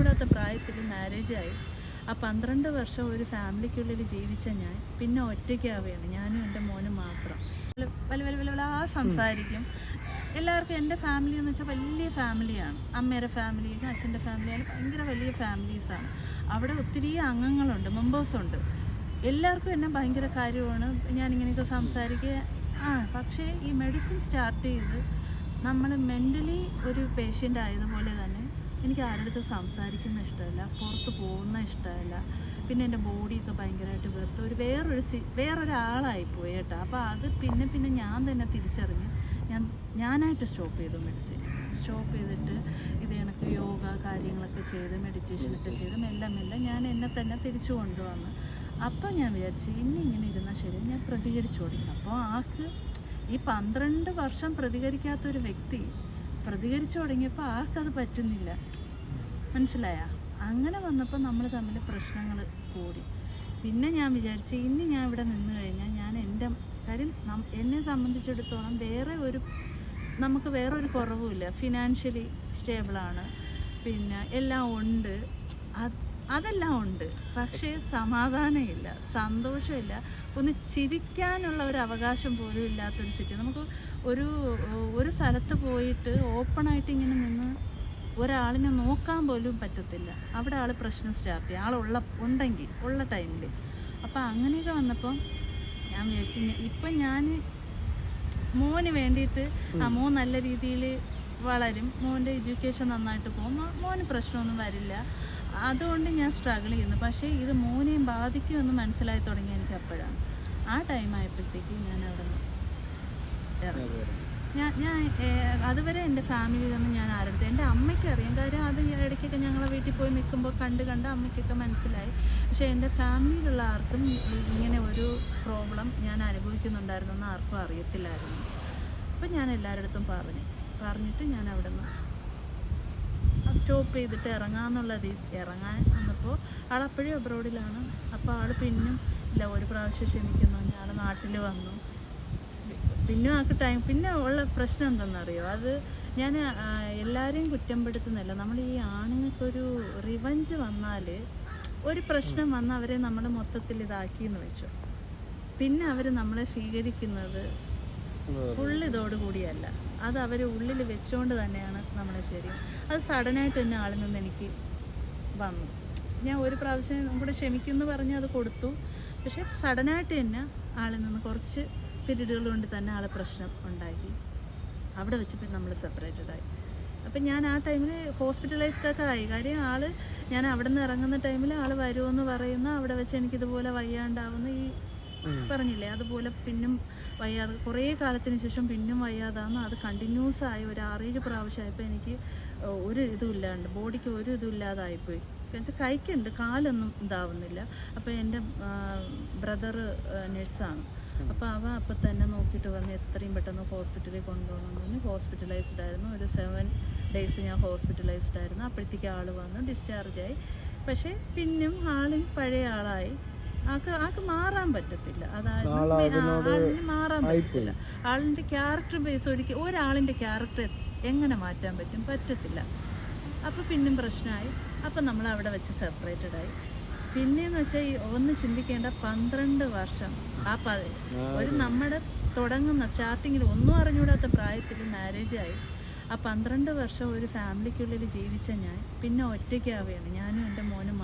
അറിഞ്ഞൂടാത്ത പ്രായത്തിൽ മാരേജായി ആ പന്ത്രണ്ട് വർഷം ഒരു ഫാമിലിക്കുള്ളിൽ ജീവിച്ച ഞാൻ. പിന്നെ ഒറ്റയ്ക്കാവുകയാണ് ഞാനും എന്റെ മോനും മാത്രം. വല വല വല ആ സംസാരിക്കും. എല്ലാവർക്കും എന്റെ ഫാമിലി എന്ന് വെച്ചാൽ വലിയ ഫാമിലിയാണ് അമ്മയുടെ ഫാമിലി അച്ഛന്റെ ഫാമിലി അങ്ങനെ ഭയങ്കര വലിയ ഫാമിലീസാണ് അവിടെ ഒത്തിരി അംഗങ്ങളുണ്ട് മെമ്പേഴ്സുണ്ട് എല്ലാവർക്കും എന്നെ ഭയങ്കര കാര്യമാണ്. ഞാനിങ്ങനെയൊക്കെ സംസാരിക്കുക. ആ പക്ഷേ ഈ മെഡിസിൻ സ്റ്റാർട്ട് ചെയ്ത് നമ്മൾ മെന്റലി ഒരു പേഷ്യന്റ് ആയതുപോലെ തന്നെ എനിക്ക് ആരുടെ സംസാരിക്കുന്ന ഇഷ്ടമല്ല പുറത്ത് പോകുന്ന ഇഷ്ടമല്ല. പിന്നെ എന്റെ ബോഡിയൊക്കെ ഭയങ്കരമായിട്ട് വെറുത്ത് ഒരു വേറൊരു സി വേറൊരാളായിപ്പോയി കേട്ടോ. അപ്പോൾ അത് പിന്നെ പിന്നെ ഞാൻ തന്നെ തിരിച്ചറിഞ്ഞ് ഞാൻ ഞാനായിട്ട് സ്റ്റോപ്പ് ചെയ്തു മെഡിസിൻ സ്റ്റോപ്പ് ചെയ്തിട്ട് ഇത് കണക്ക് യോഗ കാര്യങ്ങളൊക്കെ ചെയ്ത് മെഡിറ്റേഷനൊക്കെ ചെയ്ത് മെല്ലെ മെല്ലെ ഞാൻ എന്നെ തന്നെ തിരിച്ചു കൊണ്ടുവന്ന്. അപ്പോൾ ഞാൻ വിചാരിച്ചു ഇനി ഇങ്ങനെ ഇരുന്നാൽ ശരി ഞാൻ പ്രതികരിച്ചു തുടങ്ങി. അപ്പോൾ ആൾക്ക് ഈ പന്ത്രണ്ട് വർഷം പ്രതികരിക്കാത്തൊരു വ്യക്തി പ്രതികരിച്ചു തുടങ്ങിയപ്പോൾ ആർക്കത് പറ്റുന്നില്ല. മനസ്സിലായ? അങ്ങനെ വന്നപ്പോൾ നമ്മൾ തമ്മിൽ പ്രശ്നങ്ങൾ കൂടി. പിന്നെ ഞാൻ വിചാരിച്ചു ഇനി ഞാൻ ഇവിടെ നിന്ന് കഴിഞ്ഞാൽ ഞാൻ എന്റെ കാര്യം എന്നെ സംബന്ധിച്ചിടത്തോളം വേറെ ഒരു നമുക്ക് വേറെ ഒരു കുറവുമില്ല ഫിനാൻഷ്യലി സ്റ്റേബിളാണ് പിന്നെ എല്ലാം ഉണ്ട്. അതെല്ലാം ഉണ്ട്. പക്ഷേ സമാധാനമില്ല സന്തോഷമില്ല. ഒന്ന് ചിരിക്കാനുള്ള ഒരു അവകാശം പോലും ഇല്ലാത്തൊരു സിറ്റി നമുക്ക് ഒരു ഒരു സ്ഥലത്ത് പോയിട്ട് ഓപ്പണായിട്ട് ഇങ്ങനെ നിന്ന് ഒരാളിനെ നോക്കാൻ പോലും പറ്റത്തില്ല. അവിടെ ആൾ പ്രശ്നം സ്റ്റാർട്ട് ചെയ്യും. ആളുള്ള ഉണ്ടെങ്കിൽ ഉള്ള ടൈമിൽ അപ്പോൾ അങ്ങനെയൊക്കെ വന്നപ്പം ഞാൻ വിചാരിച്ചു ഇപ്പം ഞാൻ മോന് വേണ്ടിയിട്ട് ആ മോൻ നല്ല രീതിയിൽ വളരും. മോന്റെ എഡ്യൂക്കേഷൻ നന്നായിട്ട് പോകും. മോന് പ്രശ്നമൊന്നും വരില്ല. അതുകൊണ്ട് ഞാൻ സ്ട്രഗിൾ ചെയ്യുന്നു. പക്ഷേ ഇത് മോനെയും ബാധിക്കുമെന്ന് മനസ്സിലായി തുടങ്ങി എനിക്ക് അപ്പോഴാണ്. ആ ടൈം ആയപ്പോഴത്തേക്ക് ഞാൻ അവിടെ നിന്ന് ഇറങ്ങി. ഞാൻ ഞാൻ അതുവരെ എന്റെ ഫാമിലിയിലൊന്നും ഞാൻ ആരുടെ എന്റെ അമ്മയ്ക്ക് അറിയാം. കാര്യം അത് ഇടയ്ക്കൊക്കെ ഞങ്ങളെ വീട്ടിൽ പോയി നിൽക്കുമ്പോൾ കണ്ട് കണ്ട് അമ്മയ്ക്കൊക്കെ മനസ്സിലായി. പക്ഷേ എന്റെ ഫാമിലിയിലുള്ള ആർക്കും ഇങ്ങനെ ഒരു പ്രോബ്ലം ഞാൻ അനുഭവിക്കുന്നുണ്ടായിരുന്നെന്ന് ആർക്കും അറിയത്തില്ലായിരുന്നു. അപ്പം ഞാൻ എല്ലാവരുടെ അടുത്തും പറഞ്ഞു. പറഞ്ഞിട്ട് ഞാൻ അവിടെ നിന്ന് സ്റ്റോപ്പ് ചെയ്തിട്ട് ഇറങ്ങാന്നുള്ള രീതി ഇറങ്ങാൻ വന്നപ്പോൾ ആൾ അപ്പോഴും അബ്രോഡിലാണ് അപ്പോൾ ആൾ പിന്നും ഇല്ല ഒരു പ്രാവശ്യം ക്ഷമിക്കുന്നു ഞാൻ നാട്ടിൽ വന്നു. പിന്നെ ആൾക്ക് ടൈം പിന്നെ ഉള്ള പ്രശ്നം എന്തെന്നറിയോ? അത് ഞാൻ എല്ലാവരെയും കുറ്റപ്പെടുത്തുന്നില്ല നമ്മൾ ഈ ആണുങ്ങൾക്കൊരു റിവഞ്ച് വന്നാൽ ഒരു പ്രശ്നം വന്ന് അവരെ നമ്മൾ മൊത്തത്തിൽ ഇതാക്കി എന്ന് വെച്ചു. പിന്നെ അവർ നമ്മളെ സ്വീകരിക്കുന്നത് ഫുൾ ഇതോടുകൂടിയല്ല അത് അവർ ഉള്ളിൽ വെച്ചുകൊണ്ട് തന്നെയാണ് നമ്മളെ ശരി. അത് സഡനായിട്ട് തന്നെ ആളിൽ നിന്ന് എനിക്ക് വന്നു. ഞാൻ ഒരു പ്രാവശ്യം കൂടെ ക്ഷമിക്കുമെന്ന് പറഞ്ഞ് അത് കൊടുത്തു. പക്ഷെ സഡനായിട്ട് തന്നെ ആളിൽ നിന്ന് കുറച്ച് പിരീഡുകൾ കൊണ്ട് തന്നെ ആളെ പ്രശ്നം ഉണ്ടാക്കി. അവിടെ വെച്ച് നമ്മൾ സെപ്പറേറ്റഡ് ആയി അപ്പം ഞാൻ ആ ടൈമിൽ ഹോസ്പിറ്റലൈസ്ഡ് ഒക്കെ ആയി. കാര്യം ആൾ ഞാൻ അവിടെ നിന്ന് ഇറങ്ങുന്ന ടൈമിൽ ആൾ വരുമെന്ന് പറയുന്ന അവിടെ വെച്ച് എനിക്കിതുപോലെ വയ്യാണ്ടാവുന്ന ഈ പറഞ്ഞില്ലേ? അതുപോലെ പിന്നും വയ്യാതെ കുറേ കാലത്തിന് ശേഷം പിന്നും വയ്യാതാന്ന് അത് കണ്ടിന്യൂസ് ആയി ഒരു ആറേഴ് പ്രാവശ്യമായപ്പോൾ എനിക്ക് ഒരു ഇതും ഇല്ലാണ്ട് ബോഡിക്ക് ഒരു ഇതും ഇല്ലാതായിപ്പോയി. കൈക്കുണ്ട് കാലൊന്നും ഇതാവുന്നില്ല. അപ്പോൾ എന്റെ ബ്രദർ നഴ്സാണ് അപ്പോൾ അവ അപ്പം തന്നെ നോക്കിയിട്ട് വന്ന് എത്രയും പെട്ടെന്ന് ഹോസ്പിറ്റലിൽ കൊണ്ടുപോകണം എന്ന് ഹോസ്പിറ്റലൈസ്ഡ് ആയിരുന്നു. ഒരു സെവൻ ഡേയ്സ് ഞാൻ ഹോസ്പിറ്റലൈസ്ഡ് ആയിരുന്നു. അപ്പോഴത്തേക്ക് ആൾ വന്നു ഡിസ്ചാർജ് ആയി. പക്ഷേ പിന്നും ആളും പഴയ ആളായി. ആൾക്ക് മാറാൻ പറ്റത്തില്ല. അതായത് ആളിന് മാറാൻ പറ്റത്തില്ല. ആളിന്റെ ക്യാരക്ടർ ബേസ് ഒരിക്കൽ ഒരാളിന്റെ ക്യാരക്ടർ എങ്ങനെ മാറ്റാൻ പറ്റും പറ്റത്തില്ല. അപ്പോൾ പിന്നെയും പ്രശ്നമായി. അപ്പോൾ നമ്മൾ അവിടെ വെച്ച് സെപ്പറേറ്റഡ് ആയി. പിന്നെയെന്ന് വെച്ചാൽ ഈ ഒന്ന് ചിന്തിക്കേണ്ട പന്ത്രണ്ട് വർഷം. ആ പ ഒരു നമ്മുടെ തുടങ്ങുന്ന സ്റ്റാർട്ടിങ്ങിൽ ഒന്നും അറിഞ്ഞൂടാത്ത പ്രായത്തിൽ മാരേജായി ആ പന്ത്രണ്ട് വർഷം ഒരു ഫാമിലിക്കുള്ളിൽ ജീവിച്ച ഞാൻ. പിന്നെ ഒറ്റയ്ക്കാവുകയാണ് ഞാനും എന്റെ മോനും